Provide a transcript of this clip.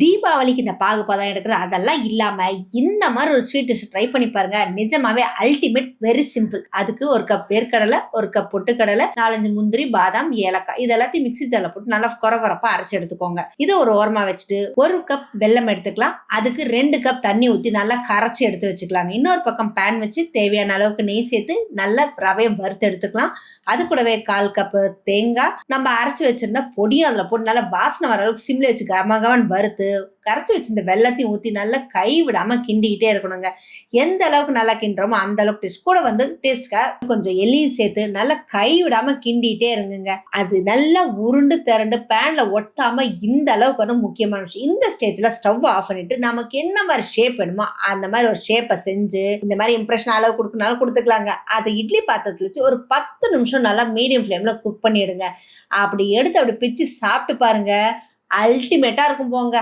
தீபாவளிக்கு இந்த பாகுபாதம் எடுக்கிறது அதெல்லாம் இல்லாமல் இந்த மாதிரி ஒரு ஸ்வீட் டிஷ் ட்ரை பண்ணி பாருங்க. நிஜமாவே அல்டிமேட் வெரி சிம்பிள் அதுக்கு ஒரு கப் வேர்க்கடலை ஒரு கப் பொட்டுக்கடலை நாலஞ்சு முந்திரி பாதாம் ஏலக்காய் இது எல்லாத்தையும் மிக்ஸி ஜார்ல போட்டு நல்லா குறை குறப்பா அரைச்சி எடுத்துக்கோங்க. இதை ஒரு ஓரமாக வச்சுட்டு ஒரு கப் வெல்லம் எடுத்துக்கலாம். அதுக்கு ரெண்டு கப் தண்ணி ஊற்றி நல்லா கரைச்சி எடுத்து வச்சுக்கலாங்க. இன்னொரு பக்கம் பேன் வச்சு தேவையான அளவுக்கு நெய் சேர்த்து நல்லா ரவையை வறுத்து எடுத்துக்கலாம். அது கூடவே கால் கப்பு தேங்காய். நம்ம அரைச்சி வச்சிருந்த பொடியும் அதில் போட்டு நல்லா வாசனை வர அளவுக்கு சிம்ல வச்சு கம வறுத்து வறுத்து கரைச்சி வச்சிருந்த வெள்ளத்தையும் ஊற்றி நல்லா கை விடாமல் கிண்டிக்கிட்டே இருக்கணுங்க. எந்த அளவுக்கு நல்லா கிண்டுறோமோ அந்த அளவுக்கு டேஸ்ட் கூட வந்து டேஸ்ட்க்காக கொஞ்சம் எலியும் சேர்த்து நல்லா கை விடாமல் கிண்டிக்கிட்டே இருங்குங்க. அது நல்லா உருண்டு திரண்டு பேனில் ஒட்டாமல் இந்த அளவுக்கு வந்து முக்கியமான விஷயம். இந்த ஸ்டேஜில் ஸ்டவ் ஆஃப் பண்ணிட்டு நமக்கு என்ன மாதிரி ஷேப் வேணுமோ அந்த மாதிரி ஒரு ஷேப்பை செஞ்சு இந்த மாதிரி இம்ப்ரெஷன் அளவு கொடுக்கனாலும் கொடுத்துக்கலாங்க. அதை இட்லி பாத்திரத்தில் வச்சு ஒரு பத்து நிமிஷம் நல்லா மீடியம் ஃப்ளேமில் குக் பண்ணிடுங்க. அப்படி எடுத்து அப்படி பிச்சு சாப்பிட்டு பாருங்க. அல்டிமேட்டாக இருக்கும் போங்க.